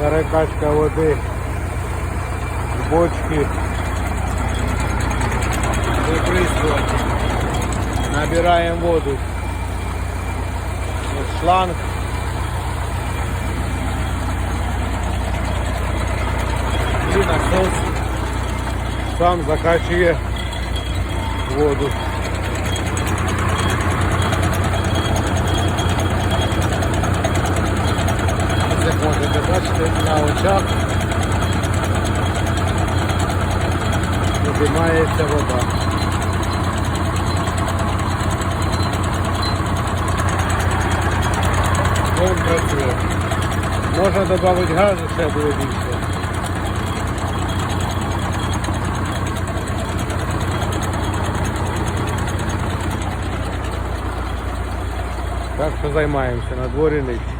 перекачка води в бочки. Виприскувати. Набираємо воду. Ось шланг. І насос сам закачує воду. можете бачити на очах підіймається вода. Вон працює. Можна додати газу, ще буде більше. Так що займаємося на дворі ніч.